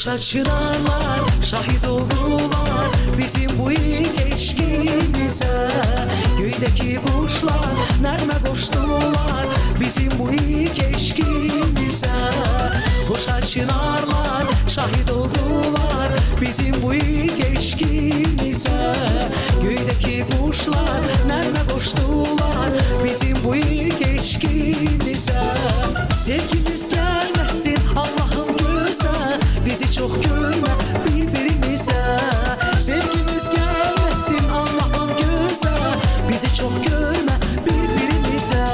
Boşa çınarlar şahit oldular. Bizim bu ilk eşkimize Göydeki kuşlar nerme koştular. Bizim bu ilk eşkimize Boşa çınarlar şahit oldular. Bizim bu ilk eşkimize Göydeki kuşlar çok görme birbirimize. Sevgimiz gelmesin Allah'ım göze Bizi çok görme birbirimize.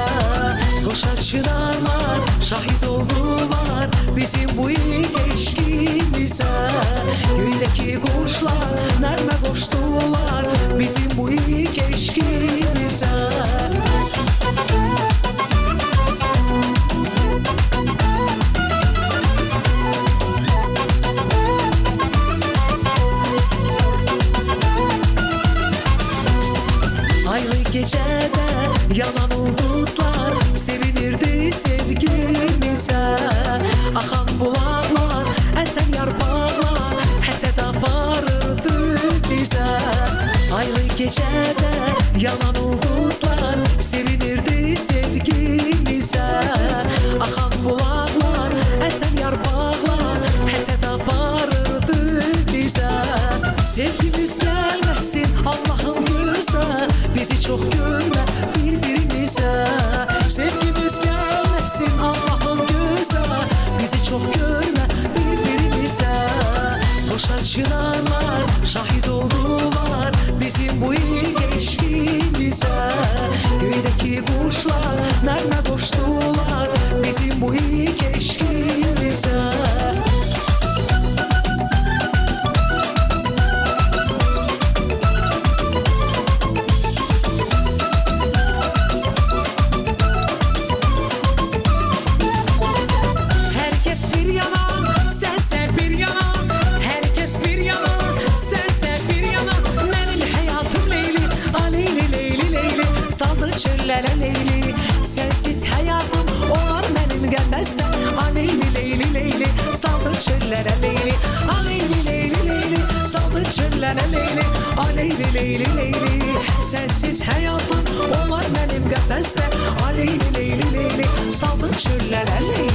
Koşa çınarlar şahit oldular Bizim bu ilk eşkimize Göydeki kuşlar nerme koştular Bizim bu ilk eşkimize gecede yanan ulduzlar Sevinirdi sevgimize. Akan bulaklar, esen yarpaklar Həsəd aparırdı bize. Aylı gecede yanan ulduzlar Sevinirdi sevgimize. Akan bulaklar, esen yarpaklar Həsəd aparırdı bize. Sevgimiz gelmesin çok görme birbirimize. Boşa çınarlar şahit oldular Bizim bu çöllere Leyli. Sensiz hayatım olar benim gelmezde A Leyli Leyli Leyli Saldı çöllere Leyli. A Leyli Leyli Leyli Saldı çöllere Leyli. A Leyli Leyli Leyli Sensiz hayatım olar benim gelmezde A Leyli Leyli Leyli Saldı çöllere Leyli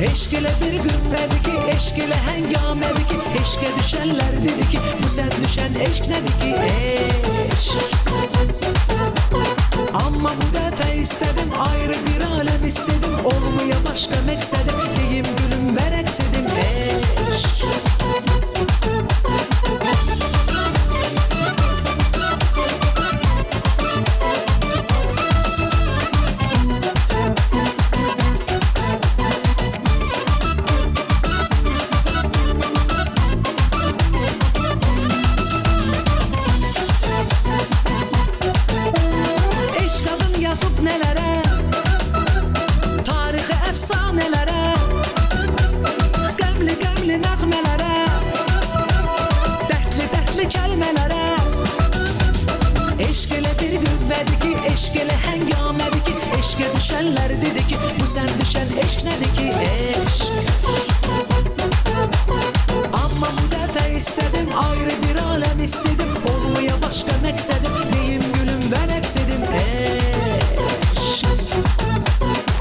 Eşq elə bir qüvvədir ki Eşq elə həngamədir ki Eşqə düşənlər dedi ki Bu sən düşən eşq nədir ki? Eşq Amma bu dəfə istədim ayrı bir aləm istedim Olmaya başqa məqsədim Deyim eşkele hengame ki Eşke düşenler dedi ki bu sen düşen eşk ne de ki? Eşk. Ama bu defa istedim ayrı bir alem istedim Olmaya başka meksedim.